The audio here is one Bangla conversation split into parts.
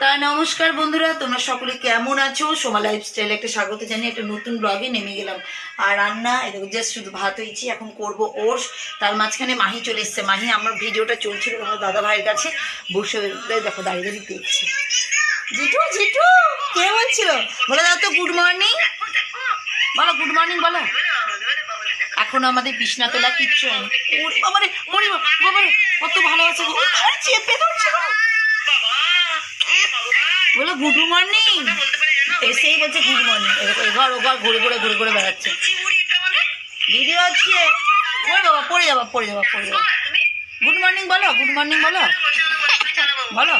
তা নমস্কার বন্ধুরা, তোমরা সকলে কেমন আছো? সোমা লাইফস্টাইল একটা স্বাগত জানিয়ে একটা নতুন ব্লগে নেমে গেলাম। আর রান্না এরকম জাস্ট শুধু ভাত হয়েছি, এখন করব ওর তার মাঝখানে মাহি চলে এসছে। মাহি, আমার ভিডিওটা চলছিল আমার দাদা ভাইয়ের কাছে। বসে দেখো, দাঁড়িয়ে দাঁড়িয়ে দেখছে। জিটু জিটু, কে বলছিল বলে দাও তো গুড মর্নিং বলো গুড মর্নিং বলো। এখন আমাদের বিছনা তোলা কিচ্ছু বাবারে কত ভালো আছে চেপে ধরছে। বলো গুড মর্নিং এসেই বলছে গুড মর্নিং এঘর ওঘর ঘুরে ঘুরে ঘুরে ঘুরে বেড়াচ্ছে। ভিডিও হচ্ছে। ওরে বাবা পড়ে যাবা পড়ে যাবা পড়ে যাবা। গুড মর্নিং বলো গুড মর্নিং বলো। বলো।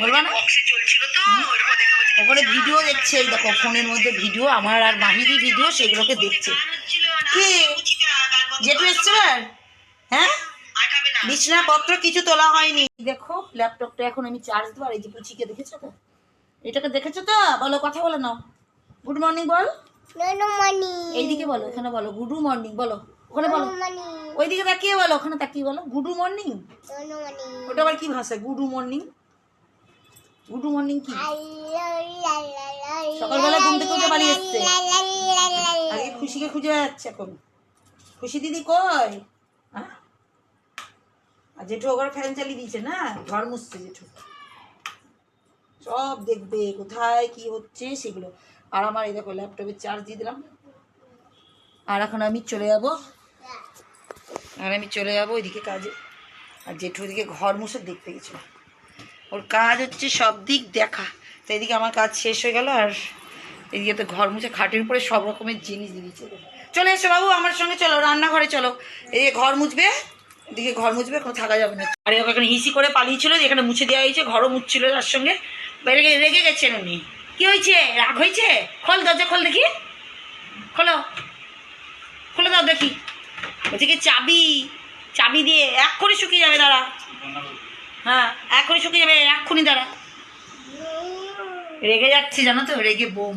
বলবা না? ওপরে ভিডিও দেখছে, এই দেখো, ফোনের মধ্যে ভিডিও আমার আর মাহিরি ভিডিও সেগুলোকে দেখছে। কি? জেঠু এসছে এবার? হ্যাঁ? বিছনাপত্র কিছু তোলা হয়নি। দেখো ল্যাপটপটা এখন আমি চার্জ দেবো আর এই যে পুচিকে দেখেছ তো? এটাকে দেখেছ তো? বলো কথা বলো নাও। গুড মর্নিং বল। এইদিকে বলো এখানে বলো গুড মর্নিং বলো। ওখানে বলো। ওইদিকে তাকিয়ে বলো ওখানে তাকিয়ে বলো। গুড মর্নিং ওটা আবার কি ভাষা গুড মর্নিং গুড মর্নিং কি? সকালবেলা ঘুম থেকে উঠে পালিয়ে এসছে। আগে খুশিকে খুঁজে যাচ্ছে এখন। খুশি দিদি কই? আর জেঠু ওখানে ফ্যান চালিয়ে দিয়েছে না? ঘর মুছছে জেঠু। সব দেখবে কোথায় কি হচ্ছে সেগুলো। আর আমার এই দেখো ল্যাপটপে চার্জ দিয়ে দিলাম। আর এখন আমি চলে যাব। আর আমি চলে যাব ওইদিকে কাজে। আর জেঠু ওইদিকে ঘর মুছে দেখতে গেছিল। ওর কাজ হচ্ছে সব দিক দেখা। তো এদিকে আমার কাজ শেষ হয়ে গেল আর এদিকে তো ঘর মুছে খাটের উপরে সব রকমের জিনিস দিয়ে দিচ্ছে চলে এসো বাবু, আমার সঙ্গে চলো, রান্নাঘরে চলো। এদিকে ঘর মুছবে? এদিকে ঘর মুছবে, কোনো থাকা যাবে না। আরে এখানে হিসি করে পালিয়েছিল যে এখানে মুছে দেওয়া হয়েছে, ঘরও মুছছিল তার সঙ্গে। রেগে রেগে গেছেন উনি। কি হয়েছে? রাগ হয়েছে? খোল দরজা খোল দেখি। খোলো। খুলে দাও দেখি। বলছে কি, চাবি চাবি দিয়ে এক করে শুকিয়ে যাবে, দাঁড়া। হ্যাঁ এক করে শুকিয়ে যাবে, এক্ষুনি দাঁড়া। রেগে যাচ্ছে, জানো তো? রেগে বোম।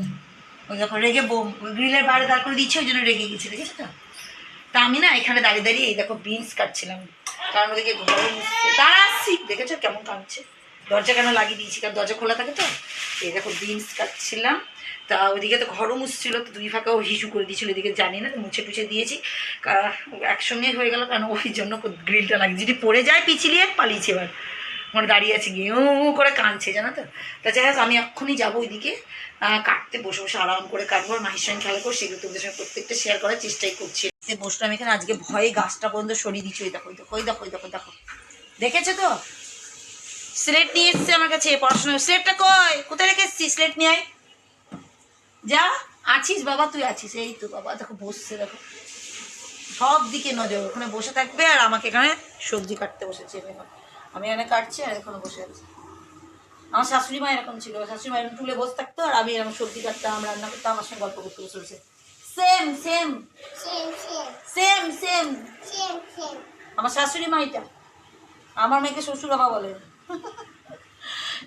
ওই দেখো রেগে বোম, ওই গ্রিলের বাইরে দাঁড় করে দিচ্ছে ওই জন্য রেগে গেছে, দেখেছ তো? তা আমি না এখানে দাঁড়িয়ে দাঁড়িয়ে এই দেখো বিনস কাটছিলাম। কারণ ওদিকে ঘরে দাঁড়াচ্ছি দেখেছ কেমন কাঁদছে দরজা কেন লাগিয়ে দিয়েছি? কারণ দরজা খোলা থাকে তো। এই দেখো বিনস কাটছিলাম। তা ওইদিকে তো ঘরও মুছছিল, তো দুই ফাঁকাও হিসু করে দিয়েছিল। এদিকে জানি না তো মুছে টুছে দিয়েছি। একসঙ্গে হয়ে গেল কারণ ওই জন্য গ্রিলটা লাগিয়ে যদি পড়ে যায় পিছিলিয়ে, পালিয়েছে এবার। মানে দাঁড়িয়ে আছে গিয়ে উ করে কাঁদছে, জানো তো? তা যাই হোক, আমি এক্ষুনি যাব ওইদিকে। কাটতে, বসে বসে আরাম করে কাটবো। মাহির সঙ্গে খেলা করে সেগুলো তোমাদের সঙ্গে প্রত্যেকটা শেয়ার করার চেষ্টাই করছি। বসলাম এখানে, আজকে ভয়ে গাছটা পর্যন্ত সরিয়ে দিচ্ছি ওই দেখো ওই দেখো ওই দেখো দেখো দেখো। দেখেছ তো? স্লেট নিয়ে এসছে আমার কাছে পড়াশোনা স্লেটটা কই? কোথায় রেখে এসছিস? স্লেট নিয়ে যা, আছিস বাবা, তুই আছিস। এই তো বাবা, দেখো, বসছে, দেখো। সব দিকে নজর, ওখানে বসে থাকবে আর আমাকে এখানে সবজি কাটতে বসেছে এখন। আমি এখানে কাটছি আর এখানে বসে আছি। আমার শাশুড়ি মা এরকম ছিল। শাশুড়ি মা এরকম তুলে বসে থাকতো আর আমি এরকম সবজি কাটতাম, রান্না করতাম, আমার সঙ্গে গল্প করতে বসে। সেম সেম সেম সেম আমার শাশুড়ি মা এটা। আমার মেয়েকে শ্বশুর বাবা বলে।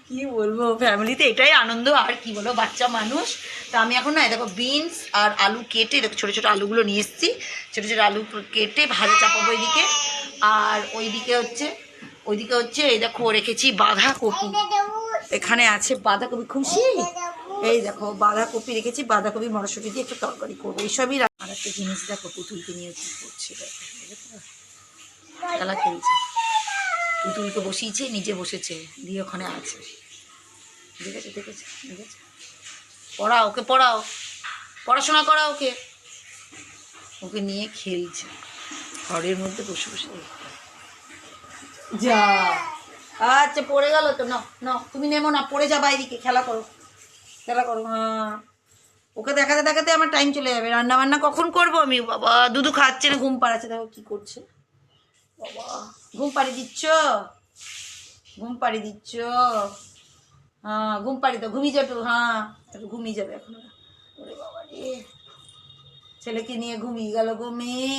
কি বলব ফ্যামিলিতে এটাই আনন্দ। আর কি বলব বাচ্চা মানুষ। তা আমি এখন না দেখো বিনস আর আলু কেটে দেখো ছোটো ছোটো আলুগুলো নিয়ে এসেছি। ছোটো ছোটো আলু কেটে ভাজা চাপাবো ওইদিকে আর ওইদিকে হচ্ছে ওইদিকে হচ্ছে এই দেখো রেখেছি বাঁধাকপি। এখানে আছে বাঁধাকপি। খুশি? এই দেখো, বাঁধাকপি রেখেছি, বাঁধাকপি, মটরশুঁটি দিয়ে একটু তরকারি করব। এইসবই আর একটা জিনিস দেখো, পুতুলকে নিয়ে কি করছে খেলা খেলছে। পুতুলকে বসিয়েছে, নিজে বসেছে, দিয়ে ওখানে আছে। দেখেছ দেখেছ দেখেছ? পড়াও ওকে, পড়াও। পড়াশোনা করা ওকে। ওকে নিয়ে খেলছে। ঘরের মধ্যে বসে বসে যা। আচ্ছা পড়ে গেল তো না না তুমি নেমো না, পড়ে যাবা এদিকে, খেলা করো। খেলা করো হ্যাঁ ওকে দেখাতে দেখাতে আমার টাইম চলে যাবে। রান্না বান্না কখন করব আমি? বাবা দুধু খাচ্ছে না, ঘুম পাড়াচ্ছে, দেখো কি করছে। বাবা, ঘুম পাড়ি দিচ্ছ? ঘুম পাড়ি দিচ্ছ? হ্যাঁ ঘুম পাড়ি তো ঘুমিয়ে যাবে হ্যাঁ ঘুমিয়ে যাবে এখন ওরে। বাবা রে। ছেলেকে নিয়ে ঘুমিয়ে গেল গো মেয়ে।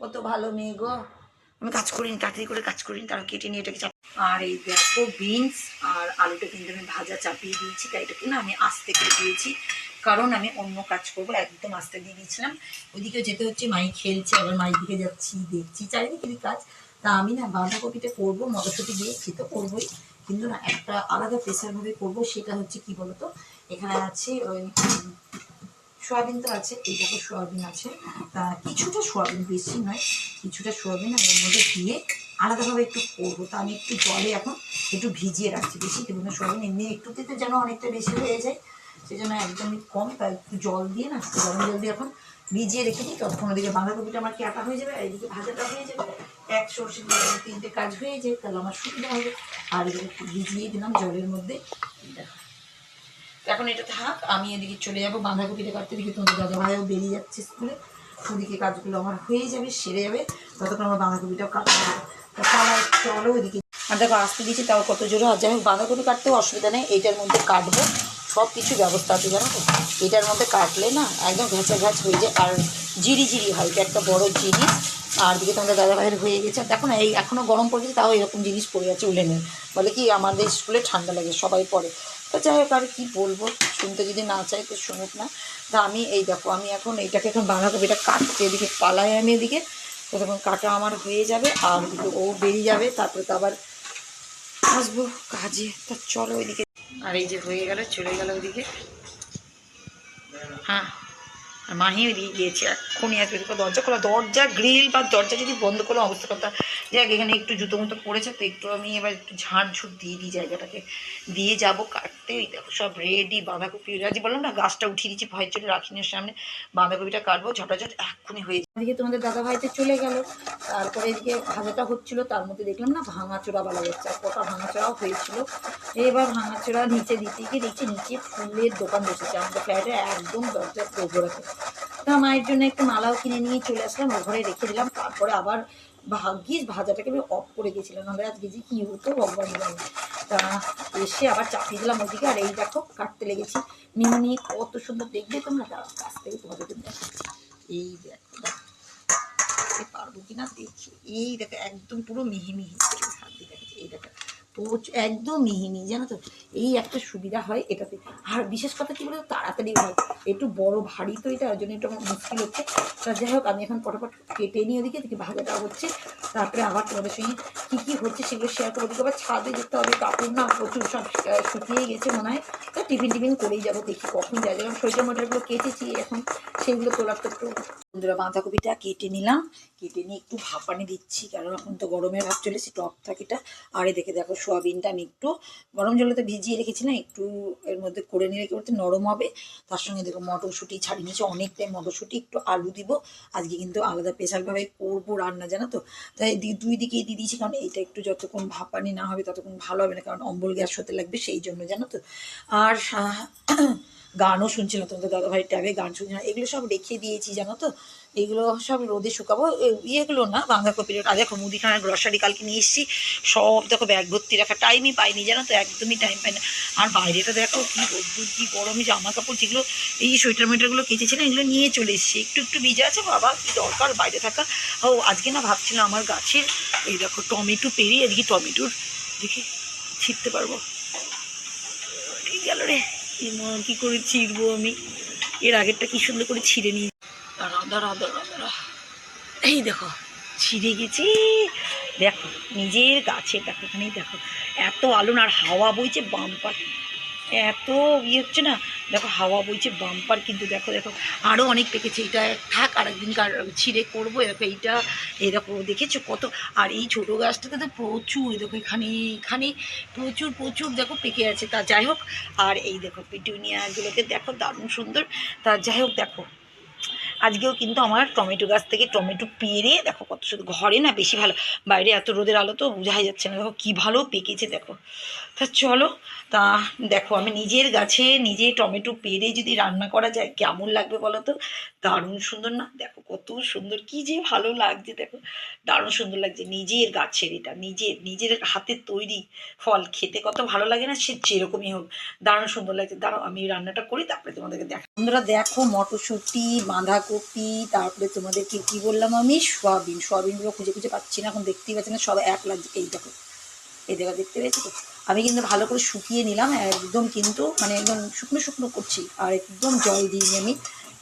কত ভালো মেয়ে গো। আমি কাজ করিনি, তাড়াতাড়ি করে কাজ করিনি তারা কেটে নিয়ে এটাকে আর এই দেখো বিনস আর আলুটা কিন্তু আমি ভাজা চাপিয়ে দিয়েছি, তাই এটাকে না আমি আস্তে করে দিয়েছি। কারণ আমি অন্য কাজ করব, একদম আস্তে দিয়ে দিয়েছিলাম। ওইদিকে যেতে হচ্ছে, মাই খেলছে, আবার মাই দিকে যাচ্ছি, দেখছি, চারিদিকে কাজ। তা আমি না বাঁধাকপিটা করব, মটরশুটি দিয়ে খেতে করবোই। কিন্তু না একটা আলাদা প্রেসারভাবে করব, সেটা হচ্ছে কি বলতো? এখানে আছে ওই সোয়াবিন তো আছে, এই দেখো সোয়াবিন আছে। তা কিছুটা সোয়াবিন, বেশি নয়, কিছুটা সোয়াবিন আমি মধ্যে দিয়ে আলাদাভাবে একটু করব। তা আমি একটু জলে এখন একটু ভিজিয়ে রাখছি বেশি না সোয়াবিন এমনি একটুতে যেন অনেকটা বেশি হয়ে যায় সেই জন্য একদমই কম তাই একটু জল দিয়ে না গরম জল দিয়ে এখন ভিজিয়ে রেখে দিই, ততক্ষণ ওদিকে বাঁধাকপিটা আমার কাটা হয়ে যাবে, আর এদিকে ভাজাটা হয়ে যাবে, এক সর্ষে দিয়ে তিনটে কাজ হয়ে যায়, তাহলে আমার সুবিধা হবে। আর এদিকে একটু ভিজিয়ে দিলাম জলের মধ্যে এখন এটা থাক আমি এদিকে চলে যাব, বাঁধাকপিটা কাটতে দিকে তোমাদের দাদা ভাইও বেরিয়ে যাচ্ছে স্কুলে, ওদিকে কাজগুলো আমার হয়ে যাবে, সেরে যাবে, ততক্ষণ আমার বাঁধাকপিটাও কাটতে হবে। চলো ওইদিকে আর দেখো, আসতে দিয়েছি তাও কত জোরে আর যাই বাঁধাকপি কাটতেও অসুবিধা নেই, এইটার মধ্যে কাটবো। সব কিছু ব্যবস্থা আছে, জানো তো? এটার মধ্যে কাটলে না, একদম ঘ্যাচা ঘ্যাচ হয়ে যায়, আর জিরি জিরি হয় একটা বড় জিনিস আর দিকে তোমাদের দাদা ভাইয়ের হয়ে গেছে। দেখো না, এই এখনও গরম পড়েছে, তাও এরকম জিনিস পড়ে আছে উলে নেই বলে কি, আমাদের স্কুলে ঠান্ডা লাগে, সবাই পড়ে। তো যাই হোক, আর কী বলব, শুনতে যদি না চাই তো শুনুক না। তা আমি এই দেখো, আমি এখন এইটাকে এখন বাঁধাকপিটা কাটছি, এদিকে পালাই আমি এদিকে। তো তখন কাটা আমার হয়ে যাবে, আর এদিকে ও বেরিয়ে যাবে, তারপরে তো আবার আসব কাজে। তা চলো ওইদিকে। আর এই যে হয়ে গেল, চলে গেল ওইদিকে। হ্যাঁ। মাহি ওইদিকে গিয়েছে। এক্ষুনি আসবে দরজা খোলা। দরজা, গ্রিল বা দরজা যদি বন্ধ করলে অবস্থা কথা যাক, এখানে একটু জুতো মতো পড়েছে, তো একটু আমি এবার একটু ঝুট দিয়ে দিই জায়গাটাকে। দিয়ে যাব কাটতে। ওই দেখো, সব রেডি বাঁধাকপি আজ বললাম না, গাছটা উঠিয়ে দিচ্ছি, ভয়ের জন্য রাখিনি ওর সামনে। বাঁধাকপিটা কাটবো, ঝটাঝট, এক্ষুনি হয়ে যাবে। এদিকে তোমাদের দাদা ভাইতে চলে গেল। তারপরে এদিকে ভাজাটা হচ্ছিল, তার মধ্যে দেখলাম না, ভাঙাচোরা বলা যাচ্ছে আর কটা ভাঙাচোরাও হয়েছিল। এবার ভাঙাচোরা নিচে দিতে গিয়ে দেখছি নিচে ফুলের দোকান বসেছে। আমাদের ফ্ল্যাটে একদম দরজা গোবরাতে তা মায়ের জন্য একটু মালাও কিনে নিয়ে চলে আসলাম ঘরে রেখে দিলাম। তারপরে আবার ভাগ্যিস ভাজাটাকে আমি অফ করে গেছিলাম। নাহলে আজকে যে কী হতো, ভগবান জানে। তা এসে আবার চাপিয়ে দিলাম ওদিকে। আর এই দেখো, কাটতে লেগেছি। মিমি কত সুন্দর দেখবে তোমরা। কাছ থেকে তোমাদেরকে দেখাচ্ছি এই দেখো পারব কিনা? দেখি এই দেখো, একদম পুরো মিহি মিহি এই দেখো একদম মিহি মিহি জানো তো? এই একটা সুবিধা হয় এটাতে। আর বিশেষ কথা কী বলতো? তাড়াতাড়ি হয়। একটু বড় ভারী তো এটা, ওই জন্য একটু আমার মুশকিল হচ্ছে। তা যাই হোক, আমি এখন ফটাফট কেটে নিয়ে ওদিকে, দেখি ভাজাটা হচ্ছে। তারপরে আবার তোমাদের সঙ্গে কী কী হচ্ছে সেগুলো শেয়ার করব দিকে আবার ছাদে যেতে হবে, কাপড় না, প্রচুর সব শুকিয়ে গেছে মনে হয়। তো টিফিন টিফিন করেই যাব, দেখি কখন যায় যেমন সরিষা মটরগুলো কেটেছি, এখন সেগুলো তোলার তো একটু বন্ধুরা, বাঁধাকপিটা কেটে নিলাম। কেটে নিয়ে একটু ভাপানি দিচ্ছি, কারণ এখন তো গরমে ভাব চলেছে টক থাকিটা আর দেখে দেখো, সোয়াবিনটা আমি একটু গরম জলে তো ভিজিয়ে রেখেছি না, একটু এর মধ্যে করে নিলে কি বলতে, নরম হবে। তার সঙ্গে দেখো, মটরশুঁটি ছাড়িয়ে নিয়েছি, অনেকটাই মটরশুঁটি, একটু আলু দিব। আজকে কিন্তু আলাদা স্পেশালভাবে করব রান্না, জানো তো? তাই দুই দিকেই দিয়ে দিয়েছি, কারণ এইটা একটু যতক্ষণ ভাপানি না হবে, ততক্ষণ ভালো হবে না, কারণ অম্বল গ্যাস হতে লাগবে, সেই জন্য, জানো তো? আর গানও শুনছিলাম, তোমাদের দাদাভাই ট্যাবে গান শুনছিলাম। এগুলো সব রেখে দিয়েছি, জানো তো? এগুলো সব রোদে শুকাবো। ইয়েগুলো না বাঁধাকপির আর দেখো, মুদিখানার গ্রসারি কালকে নিয়ে এসেছি। সব দেখো ব্যাগ ভর্তি রাখা। টাইমই পাইনি, জানো তো? একদমই টাইম পাই না আর বাইরেটা দেখো, কি রোদ্দুর, কি গরমে জামা কাপড় যেগুলো, এই সোয়েটার মোয়েটারগুলো কেচেছিলাম, এগুলো নিয়ে চলে এসেছি। একটু একটু ভিজে আছে, বাবা, কি দরকার বাইরে থাকা। ও, আজকে না ভাবছিলাম আমার গাছের, এই দেখো, টমেটো পেরিয়ে এদিকে টমেটোর, দেখি, ছিটতে পারব। গেল রে। কি করে ছিঁড়বো আমি? এর আগেরটা কি সুন্দর করে ছিঁড়ে নিই রাধা রাধা দাঁড়া এই দেখো, ছিঁড়ে গেছি। দেখো, নিজের গাছে, দেখো, এখানেই দেখো। এত আলো আর হাওয়া বইছে বাম্পার এত ইয়ে হচ্ছে না দেখো হাওয়া বইছে বাম্পার কিন্তু দেখো দেখো আরও অনেক পেকেছে। এটা থাক আর একদিন কার ছিঁড়ে করব দেখো এইটা এরকম দেখো, দেখেছ কত? আর এই ছোটো গাছটাতে তো প্রচুর দেখো এখানে এখানে প্রচুর প্রচুর দেখো পেকে আছে। তা যাই হোক, আর এই দেখো পিটুনিয়াগুলোকে দেখো দারুণ সুন্দর। তা যাই হোক, দেখো আজকেও কিন্তু আমার টমেটো গাছ থেকে টমেটো পেরে, দেখো কত শুধু ঘরে না বেশি ভালো, বাইরে এত রোদের আলো তো বোঝাই যাচ্ছে না, দেখো কী ভালো পেকেছে দেখো। তা চলো, তা দেখো আমি নিজের গাছে নিজে টমেটো পেরে যদি রান্না করা যায়, কেমন লাগবে বলো তো? দারুণ সুন্দর না? দেখো কত সুন্দর, কি যে ভালো লাগছে দেখো। দারুণ সুন্দর লাগছে, নিজের গাছের এটা নিজের নিজের হাতের তৈরি ফল, খেতে কত ভালো লাগে না, সে যেরকমই হোক, দারুণ সুন্দর লাগছে। দাঁড়াও, আমি রান্নাটা করি, তারপরে তোমাদেরকে দেখো বন্ধুরা দেখো মটরশুঁটি, বাঁধাকপি, তারপরে তোমাদেরকে কি বললাম আমি? সোয়াবিন। সোয়াবিনগুলো খুঁজে খুঁজে পাচ্ছি না, এখন দেখতেই পাচ্ছি না, সব এক লাগছে। এই দেখো এই দেখো, দেখতে পেয়েছি তো? আমি কিন্তু ভালো করে শুকিয়ে নিলাম, একদম কিন্তু মানে একদম শুকনো শুকনো করছি, আর একদম জল দিইনি আমি।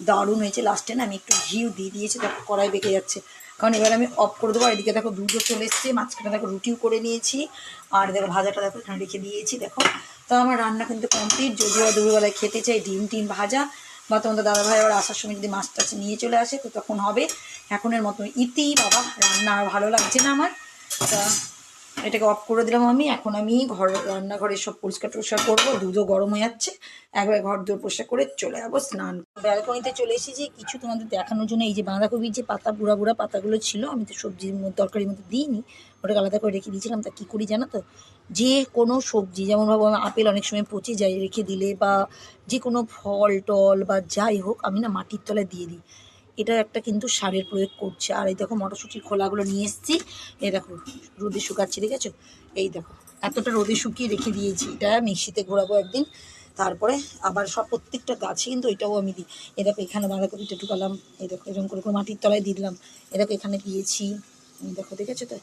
দারুণ হয়েছে লাস্টে না আমি একটু ঘিউ দিয়ে দিয়েছি তারপর কড়াই বেঁকে যাচ্ছে। কারণ এবার আমি অফ করে দেবো এদিকে দেখো দুধও চলে এসছে, মাঝখানে দেখো রুটিও করে নিয়েছি, আর দেখো ভাজাটা দেখো এখানে রেখে দিয়েছি, দেখো। তো আমার রান্না কিন্তু কমপ্লিট যদিও দুপুরবেলায় খেতে চাই ডিম টিম ভাজা, বা তোমাদের দাদা ভাই আবার আসার সময় যদি মাছ টাছ নিয়ে চলে আসে, তো তখন হবে। এখনের মতো ইতি, বাবা, রান্না আর ভালো লাগছে না আমার। তা এটাকে অফ করে দিলাম আমি। এখন আমি ঘর, রান্নাঘরে সব পরিষ্কার টরিষ্কার করব, দুধও গরম হয়ে যাচ্ছে। একবার ঘর দৌড় পরিষ্কার করে চলে যাব স্নান। ব্যালকনিতে চলে এসেছি। কিছু তোমাদের দেখানোর জন্য এই যে বাঁধাকপির যে পাতা বুড়া বুড়া পাতাগুলো ছিল, আমি তো সবজির মধ্যে, তরকারির মধ্যে দিইনি। ওটাকে আলাদা করে রেখে দিয়েছিলাম। তা কী করি জানো তো? যে কোনো সবজি, যেমন ভাবো আপেল অনেক সময় পচে যায় রেখে দিলে বা যে কোনো ফল, টল বা যাই হোক, আমি না মাটির তলায় দিয়ে দিই। এটা একটা কিন্তু সারের প্রয়োগ করছে। আর এই দেখো মটরশুঁটির খোলাগুলো নিয়ে এসেছি। এই দেখো, রোদে শুকাচ্ছি দেখেছ এই দেখো, এতটা রোদে শুকিয়ে রেখে দিয়েছি। এটা মিক্সিতে ঘোরাবো একদিন। তারপরে আবার সব প্রত্যেকটা গাছে কিন্তু এটাও আমি দিই। এ দেখো, এখানে বাঁধাকপিটা ঢুকালাম। এই দেখো, এরকম করে করে মাটির তলায় দিয়ে দিলাম। এ দেখো, এখানে দিয়েছি। দেখো দেখেছ তো?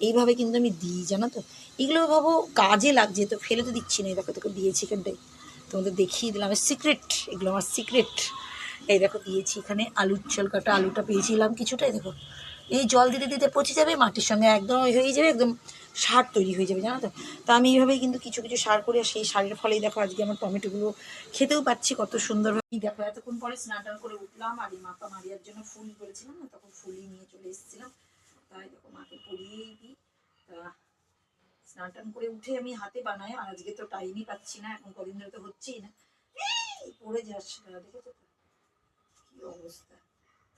এইভাবে কিন্তু আমি দিই, জানো তো? এগুলো ভাবো কাজে লাগছে, তো ফেলে তো দিচ্ছি না। এই দেখো দেখো দিয়েছি এখানটায়। তোমাদের দেখিয়ে দিলাম। সিক্রেট এগুলো আমার সিক্রেট এই দেখো, দিয়েছি এখানে আলুর চল কাটা আলুটা পেয়েছিলাম কিছুটা দেখো। এই জল দিতে দিতে পচে যাবে, মাটির সঙ্গে একদম হয়ে যাবে, একদম সার তৈরি হয়ে যাবে, জানো তো? তা আমি এইভাবেই কিন্তু কিছু কিছু সার করি, আর সেই সারের ফলেই দেখো আজকে আমার টমেটোগুলো খেতেও পাচ্ছি, কত সুন্দরভাবে দেখো, এতক্ষণ পরে স্নান টান করে উঠলাম, আর এই মাথা মারিয়ার জন্য ফুল করেছিলাম না, তখন ফুলই নিয়ে চলে এসেছিলাম। তাই দেখো, মাকে পরিয়েই দিই। স্নান টান করে উঠে আমি হাতে বানাই, আর আজকে তো টাইমই পাচ্ছি না, এখন কদিন ধরে তো হচ্ছেই না। পড়ে যাচ্ছে দেখেছ অবস্থা?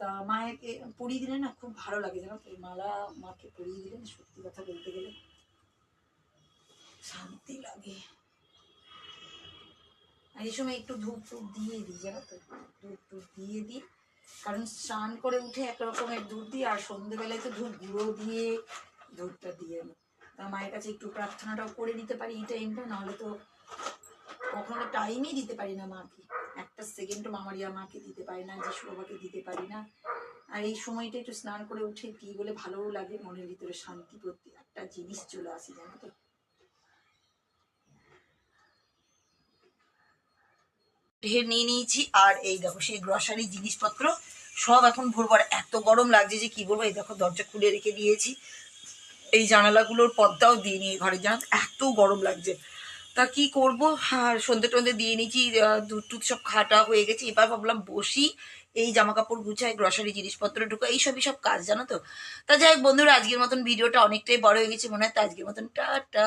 তা মায়েকে পরিয়ে দিলে না খুব ভালো লাগে, জানো এই মালা মাকে পরিয়ে দিলে সত্যি কথা বলতে গেলে শান্তি লাগে। আর এই সময় একটু ধূপ টুপ দিয়ে দিই, জানো তো? ধূপ টুপ দিয়ে দিই। কারণ স্নান করে উঠে এক রকমের ধূপ দিই, আর সন্ধেবেলায় তো ধূপ গুঁড়ো দিয়ে ধূপটা দিয়ে তা মায়ের কাছে একটু প্রার্থনাটাও করে দিতে পারি এই টাইমটা নাহলে তো কখনো টাইমই দিতে পারি না মাকে। একটা সেকেন্ডও মামারিয়া মাকে দিতে পারি না, যিশু বাবাকে দিতে পারি না। আর এই সময়টা একটু স্নান করে উঠে দিই বলে ভালোও লাগে, মনের ভিতরে শান্তি প্রতি একটা জিনিস চলে আসে, জানো তো। ঢের নিয়ে নিয়েছি, আর এই দেখো সেই গ্রসারি জিনিসপত্র, সব এখন ভরবো আর এত গরম লাগছে যে কি বলব, এই দেখো দরজা খুলে রেখে দিয়েছি। এই জানালাগুলোর পর্দাও দিয়ে নিয়ে ঘরে, জানো এত গরম লাগছে। তা কি করব? আর সন্ধ্যে টন্ধে দিয়ে নিয়েছি দুধ টুক সব খাটা হয়ে গেছে। এবার ভাবলাম বসি, এই জামা কাপড় গুছাই গ্রসারি জিনিসপত্র ঢুকো এইসবই সব কাজ, জানো তো? তা যাই বন্ধুরা, আজকের মতন ভিডিওটা অনেকটাই বড় হয়ে গেছে মনে হয়, তো আজকের মতন, টাটা!